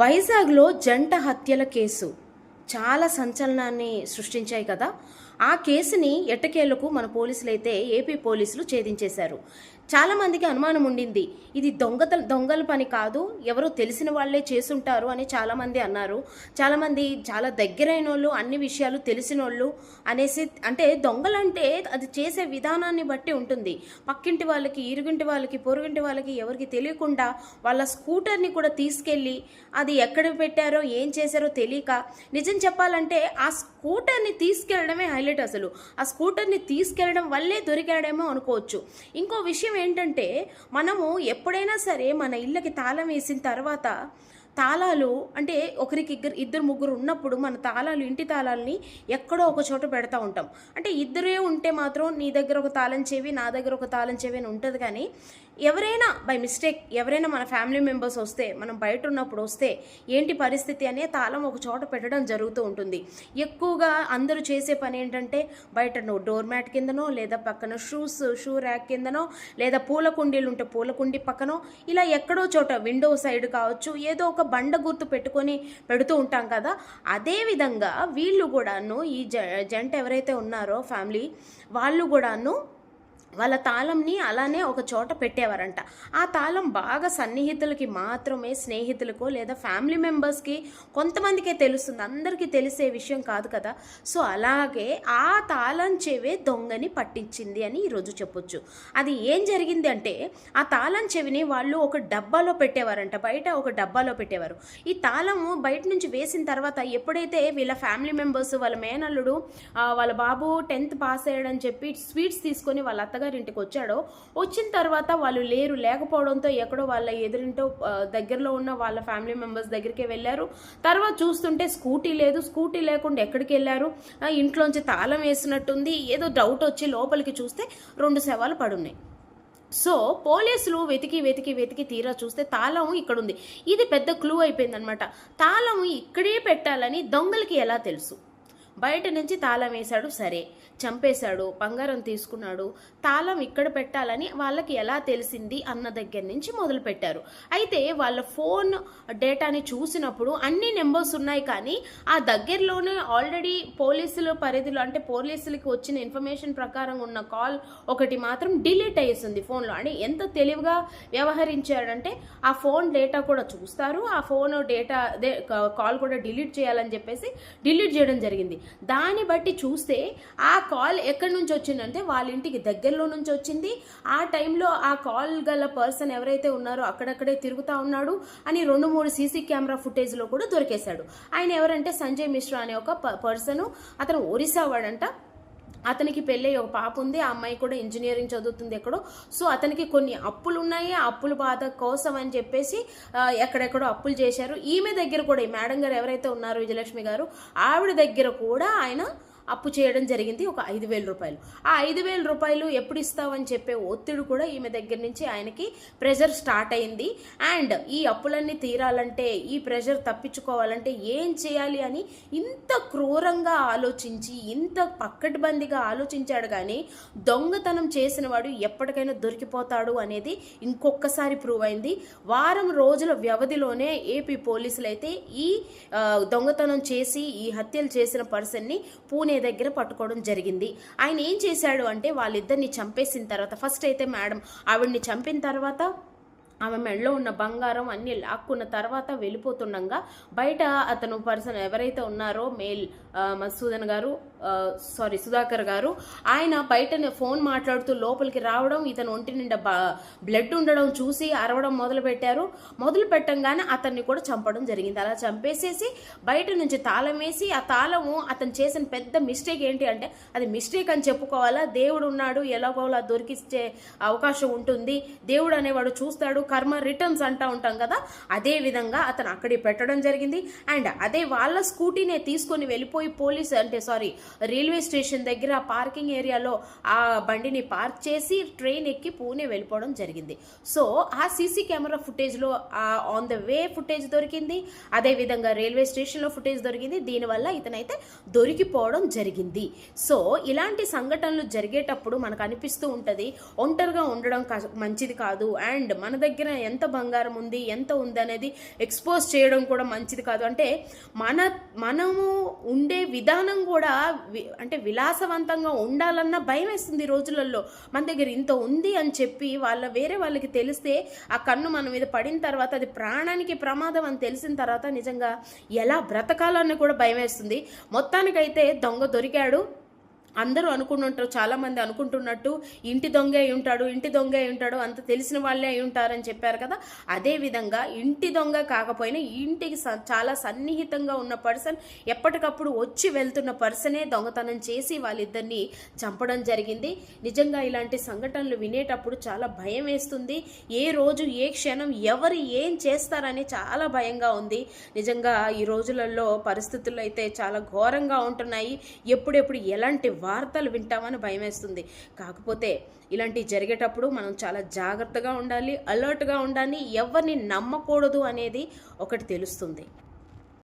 వైజాగ్లో జంట హత్యల కేసు. చాలా సంచలనాన్ని సృష్టించాయి కదా. ఆ కేసుని ఎట్టకేలకు మన పోలీసులు అయితే ఏపీ పోలీసులు ఛేదించేశారు. చాలామందికి అనుమానం ఉండింది. ఇది దొంగత దొంగల పని కాదు ఎవరో తెలిసిన వాళ్ళే చేసుంటారు అని చాలామంది అన్నారు. చాలామంది చాలా దగ్గరైన వాళ్ళు అన్ని విషయాలు తెలిసిన వాళ్ళు అనేసి అంటే దొంగలంటే అది చేసే విధానాన్ని బట్టి ఉంటుంది. పక్కింటి వాళ్ళకి ఇరుగింటి వాళ్ళకి పొరుగింటి వాళ్ళకి ఎవరికి తెలియకుండా వాళ్ళ స్కూటర్ని కూడా తీసుకెళ్ళి అది ఎక్కడ పెట్టారో ఏం చేశారో తెలియక నిజం చెప్పాలంటే ఆ స్కూటర్ని తీసుకెళ్ళడమే హైలైట్ అసలు. ఆ స్కూటర్ని తీసుకెళ్ళడం వల్లే దొరికాడేమో అనుకోవచ్చు. ఇంకో విషయం ఏంటంటే మనము ఎప్పుడైనా సరే మన ఇళ్ళకి తాళం వేసిన తర్వాత తాళాలు అంటే ఒకరికి ఇద్దరు ఇద్దరు ముగ్గురు ఉన్నప్పుడు మన తాళాలు ఇంటి తాళాలని ఎక్కడో ఒక చోట పెడతా ఉంటాం. అంటే ఇద్దరే ఉంటే మాత్రం నీ దగ్గర ఒక తాళం చెవి నా దగ్గర ఒక తాళం చెవి అని ఉంటుంది కానీ ఎవరైనా బై మిస్టేక్ ఎవరైనా మన ఫ్యామిలీ మెంబర్స్ వస్తే మనం బయట ఉన్నప్పుడు వస్తే ఏంటి పరిస్థితి అనే తాళం ఒక చోట పెట్టడం జరుగుతూ ఉంటుంది. ఎక్కువగా అందరూ చేసే పని ఏంటంటే బయట డోర్ మ్యాట్ కిందనో లేదా పక్కన షూస్ షూ ర్యాక్ కిందనో లేదా పూల కుండీలు ఉంటే పూల కుండీ పక్కనో ఇలా ఎక్కడో చోట విండో సైడ్ కావచ్చు ఏదో ఒక బండ గుర్తు పెట్టుకొని పెడుతూ ఉంటాం కదా. అదేవిధంగా వీళ్ళు కూడాను ఈ జ జంట ఎవరైతే ఉన్నారో ఫ్యామిలీ వాళ్ళు కూడాను వాళ్ళ తాళంని అలానే ఒక చోట పెట్టేవారంట. ఆ తాళం బాగా సన్నిహితులకి మాత్రమే స్నేహితులకో లేదా ఫ్యామిలీ మెంబర్స్కి కొంతమందికే తెలుస్తుంది. అందరికీ తెలిసే విషయం కాదు కదా. సో అలాగే ఆ తాళం చెవే దొంగని పట్టించింది అని ఈరోజు చెప్పొచ్చు. అది ఏం జరిగింది అంటే ఆ తాళం చెవిని వాళ్ళు ఒక డబ్బాలో పెట్టేవారంట. బయట ఒక డబ్బాలో పెట్టేవారు. ఈ తాళము బయట నుంచి వేసిన తర్వాత ఎప్పుడైతే వీళ్ళ ఫ్యామిలీ మెంబర్స్ వాళ్ళ మేనల్లుడు వాళ్ళ బాబు టెన్త్ పాస్ అయ్యాడని చెప్పి స్వీట్స్ తీసుకొని వాళ్ళ అత్తగారు ఇంటికి వచ్చాడో వచ్చిన తర్వాత వాళ్ళు లేరు. లేకపోవడంతో ఎక్కడో వాళ్ళ ఎదురింటో దగ్గరలో ఉన్న వాళ్ళ ఫ్యామిలీ మెంబర్స్ దగ్గరికి వెళ్ళారు. తర్వాత చూస్తుంటే స్కూటీ లేదు. స్కూటీ లేకుండా ఎక్కడికి వెళ్ళారు? ఇంట్లోంచి తాళం వేసినట్టుంది. ఏదో డౌట్ వచ్చి లోపలికి చూస్తే రెండు శవాలు పడున్నాయి. సో పోలీసులు వెతికి వెతికి వెతికి తీరా చూస్తే తాళం ఇక్కడ ఉంది ఇది పెద్ద క్లూ అయిపోయిందనమాట. తాళం ఇక్కడే పెట్టాలని దొంగలకి ఎలా తెలుసు? బయట నుంచి తాళం వేశాడు సరే. చంపేశాడు బంగారం తీసుకున్నాడు. తాళం ఇక్కడ పెట్టాలని వాళ్ళకి ఎలా తెలిసింది అన్న దగ్గర నుంచి మొదలు పెట్టారు అయితే వాళ్ళ ఫోన్ డేటాని చూసినప్పుడు అన్ని నెంబర్స్ ఉన్నాయి కానీ ఆ దగ్గరలోనే ఆల్రెడీ పోలీసుల పరిధిలో అంటే పోలీసులకి వచ్చిన ఇన్ఫర్మేషన్ ప్రకారం ఉన్న కాల్ ఒకటి మాత్రం డిలీట్ అయ్యేసింది ఫోన్లో. అంటే ఎంత తెలివిగా వ్యవహరించాడంటే ఆ ఫోన్ డేటా కూడా చూస్తారు ఆ ఫోన్ డేటా కాల్ కూడా డిలీట్ చేయాలని చెప్పేసి డిలీట్ చేయడం జరిగింది. దాన్ని బట్టి చూస్తే ఆ కాల్ ఎక్కడి నుంచి వచ్చిందంటే వాళ్ళ ఇంటికి దగ్గరలో నుంచి వచ్చింది. ఆ టైంలో ఆ కాల్ గల పర్సన్ ఎవరైతే ఉన్నారో అక్కడక్కడే తిరుగుతూ ఉన్నాడు అని రెండు మూడు సీసీ కెమెరా ఫుటేజ్లో కూడా దొరికేశాడు. ఆయన ఎవరంటే సంజయ్ మిశ్రా అనే ఒక పర్సన్. అతను ఒరిస్సా వాడంట. అతనికి పెళ్ళి ఒక పాప ఉంది ఆ అమ్మాయి కూడా ఇంజనీరింగ్ చదువుతుంది ఎక్కడో. సో అతనికి కొన్ని అప్పులు ఉన్నాయి అప్పుల బాధ కోసం అని చెప్పేసి ఎక్కడెక్కడో అప్పులు చేశారు. ఈమె దగ్గర కూడా ఈ మేడం గారు ఎవరైతే ఉన్నారో విజయలక్ష్మి గారు ఆవిడ దగ్గర కూడా ఆయన అప్పు చేయడం జరిగింది ఒక ఐదు వేల రూపాయలు. ఆ ఐదు వేల రూపాయలు ఎప్పుడు ఇస్తావని చెప్పే ఒత్తిడి కూడా ఈమె దగ్గర నుంచి ఆయనకి ప్రెషర్ స్టార్ట్ అయింది. అండ్ ఈ అప్పులన్నీ తీరాలంటే ఈ ప్రెషర్ తప్పించుకోవాలంటే ఏం చేయాలి అని ఇంత క్రూరంగా ఆలోచించి ఇంత పక్కటిబందిగా ఆలోచించాడు కానీ దొంగతనం చేసిన వాడు ఎప్పటికైనా దొరికిపోతాడు అనేది ఇంకొకసారి ప్రూవ్ అయింది. వారం రోజుల వ్యవధిలోనే ఏపీ పోలీసులు అయితే ఈ దొంగతనం చేసి ఈ హత్యలు చేసిన పర్సన్ని పూణే దగ్గర పట్టుకోవడం జరిగింది. ఆయన ఏం చేశాడు అంటే వాళ్ళిద్దరిని చంపేసిన తర్వాత ఫస్ట్ అయితే మేడం ఆవిడ్ని చంపిన తర్వాత ఆమె మెడలో ఉన్న బంగారం అన్ని లాక్కున్న తర్వాత వెళ్ళిపోతుండగా బయట అతను పర్సన్ ఎవరైతే ఉన్నారో మేల్ మధుసూదన్ గారు సారీ సుధాకర్ గారు ఆయన బయటనే ఫోన్ మాట్లాడుతూ లోపలికి రావడం ఇతను ఒంటి నిండా బ్లడ్ ఉండడం చూసి అరవడం మొదలు పెట్టారు మొదలు పెట్టంగానే అతన్ని కూడా చంపడం జరిగింది. అలా చంపేసేసి బయట నుంచి తాళం వేసి ఆ తాళము అతను చేసిన పెద్ద మిస్టేక్ ఏంటి అంటే అది మిస్టేక్ అని చెప్పుకోవాలా? దేవుడు ఉన్నాడు ఎలాగోలా దొరికిచ్చే అవకాశం ఉంటుంది. దేవుడు అనేవాడు చూస్తాడు కర్మ రిటర్న్స్ అంటా ఉంటాం కదా అదే విధంగా అతను అక్కడికి పెట్టడం జరిగింది. అండ్ అదే వాళ్ళ స్కూటీనే తీసుకొని వెళ్ళిపోయి పోలీస్ అంటే సారీ రైల్వే స్టేషన్ దగ్గర పార్కింగ్ ఏరియాలో ఆ బండిని పార్క్ చేసి ట్రైన్ ఎక్కి పూణే వెళ్ళిపోవడం జరిగింది. సో ఆ సీసీ కెమెరా ఫుటేజ్లో ఆన్ ద వే ఫుటేజ్ దొరికింది. అదే విధంగా రైల్వే స్టేషన్లో ఫుటేజ్ దొరికింది. దీనివల్ల ఇతనైతే దొరికిపోవడం జరిగింది. సో ఇలాంటి సంఘటనలు జరిగేటప్పుడు మనకు అనిపిస్తూ ఉంటుంది ఒంటరిగా ఉండడం మంచిది కాదు. అండ్ మన దగ్గర దగ్గర ఎంత బంగారం ఉంది ఎంత ఉంది అనేది ఎక్స్పోజ్ చేయడం కూడా మంచిది కాదు. అంటే మన మనము ఉండే విధానం కూడా వి- అంటే విలాసవంతంగా ఉండాలన్న భయం వేస్తుంది ఈ రోజులలో మన దగ్గర ఇంత ఉంది అని చెప్పి వాళ్ళ వేరే వాళ్ళకి తెలిస్తే ఆ కన్ను మన మీద పడిన తర్వాత అది ప్రాణానికి ప్రమాదం అని తెలిసిన తర్వాత నిజంగా ఎలా బ్రతకాలన్న కూడా భయం వేస్తుంది. మొత్తానికైతే దొంగ దొరికాడు. అందరూ అనుకుంటుంటారు చాలా మంది అనుకుంటున్నట్టు ఇంటి దొంగే అయి ఉంటాడు ఇంటి దొంగే అయి ఉంటాడు అంత తెలిసిన వాళ్ళే అయి ఉంటారని చెప్పారు కదా. అదే విధంగా ఇంటి దొంగ కాకపోయినా ఇంటికి స- చాలా సన్నిహితంగా ఉన్న పర్సన్ ఎప్పటికప్పుడు వచ్చి వెళ్తున్న పర్సనే దొంగతనం చేసి వాళ్ళిద్దరిని చంపడం జరిగింది. నిజంగా ఇలాంటి సంఘటనలు వినేటప్పుడు చాలా భయం వేస్తుంది. ఏ రోజు ఏ క్షణం ఎవరు ఏం చేస్తారని చాలా భయంగా ఉంది. నిజంగా ఈ రోజులలో పరిస్థితులు అయితే చాలా ఘోరంగా ఉంటున్నాయి. ఎప్పుడెప్పుడు ఎలాంటి వార్తలు వింటామని భయం వేస్తుంది కాకపోతే ఇలాంటివి జరిగేటప్పుడు మనం చాలా జాగ్రత్తగా ఉండాలి అలర్ట్గా ఉండాలి ఎవరిని నమ్మకూడదు అనేది ఒకటి తెలుస్తుంది.